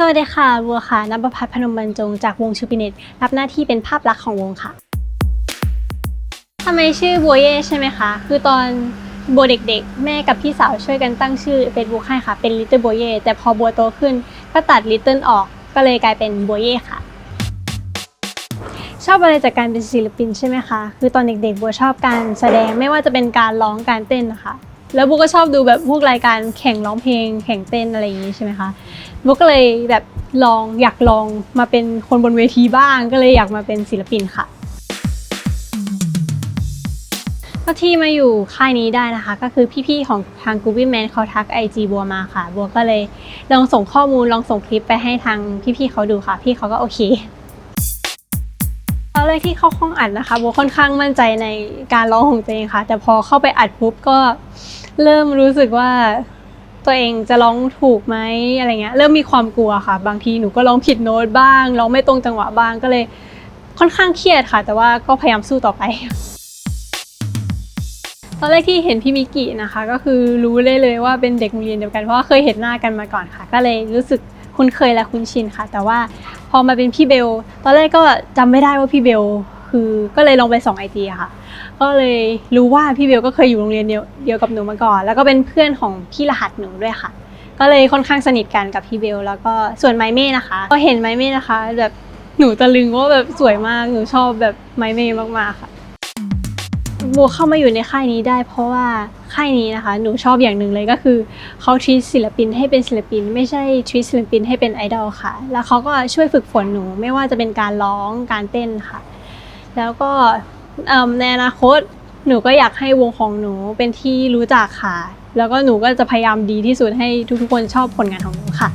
สวัสดีค่ะบัวค่ะนภพัฒน์พนมบรรจงจากวงชูปิเนตรับหน้าที่เป็นภาพลักษณ์ของวงค่ะทำไมชื่อบัวเย่ใช่ไหมคะ คือตอนบัวเด็กๆ แม่กับพี่สาวช่วยกันตั้งชื่อเฟซบุ๊กให้ค่ะ เป็นลิตเติ้ลบัวเย่แต่พอบัวโตขึ้นก็ตัดลิตเติ้ลออกก็เลยกลายเป็นบัวเย่ค่ะ ชอบอะไรจากการเป็นศิลปินใช่ไหมคะ คือตอนเด็กๆบัวชอบการแสดงไม่ว่าจะเป็นการร้องการเต้นนะคะ แล้วบัวก็ชอบดูแบบพวกรายการแข่งร้องเพลง แข่งเต้นอะไรอย่างนี้ใช่ไหมคะบุ๊กก็เลยแบบลองอยากลองมาเป็นคนบนเวทีบ้าง ก็เลยอยากมาเป็นศิลปินค่ะก็ที่มาอยู่ค่ายนี้ได้นะคะ ก็คือพี่ๆของทาง g o o g l e Man เขาทัก IG บัวมาค่ะ บัวก็เลยลองส่งข้อมูลลองส่งคลิปไปให้ทางพี่ๆเขาดูค่ะ พี่เขาก็โอเคตอนแรกที่เข้าห้องอัดนะคะบัวค่อนข้างมั่นใจในการร้องของตัวเองค่ะ แต่พอเข้าไปอัดปุ๊บก็ เริ่มรู้สึกว่าตัวเองจะร้องถูกไหมอะไรเงี้ยเริ่มมีความกลัวค่ะ บางทีหนูก็ร้องผิดโน้ตบ้างร้องไม่ตรงจังหวะบ้างก็เลยค่อนข้างเครียดค่ะ แต่ว่าก็พยายามสู้ต่อไป ตอนแรกที่เห็นพี่มิกินะคะ ก็คือรู้ได้เลยว่าเป็นเด็กโรงเรียนเดียวกันเพราะว่าเคยเห็นหน้ากันมาก่อนค่ะ ก็เลยรู้สึกคุ้นเคยและคุ้นชินค่ะ แต่ว่าพอมาเป็นพี่เบล ตอนแรกก็จำไม่ได้ว่าพี่เบล คือก็เลยลองไปส่องไอจีค่ะ ก็เลยรู้ว่าพี่เบลก็เคยอยู่โรงเรียนเดียวเดียวกับหนูมาก่อน แล้วก็เป็นเพื่อนของพี่รหัสหนูด้วยค่ะ ก็เลยค่อนข้างสนิทกันกับพี่เบลแล้วก็ส่วนไมเม่นะคะ ก็เห็นไมเม่นะคะแบบหนูตะลึงว่าแบบสวยมากหนูชอบแบบไมเม่มากๆค่ะบัวเข้ามาอยู่ในค่ายนี้ได้ เพราะว่าค่ายนี้นะคะ หนูชอบอย่างหนึ่งเลยก็คือเขาทีศิลปินให้เป็นศิลปิน ไม่ใช่ทีศิลปินให้เป็นไอดอลค่ะ แล้วเขาก็ช่วยฝึกฝนหนูไม่ว่าจะเป็นการร้องการเต้นค่ะ แล้วก็ในอนาคตหนูก็อยากให้วงของหนูเป็นที่รู้จักค่ะ แล้วก็หนูก็จะพยายามดีที่สุดให้ทุกๆคนชอบผลงานของหนูค่ะ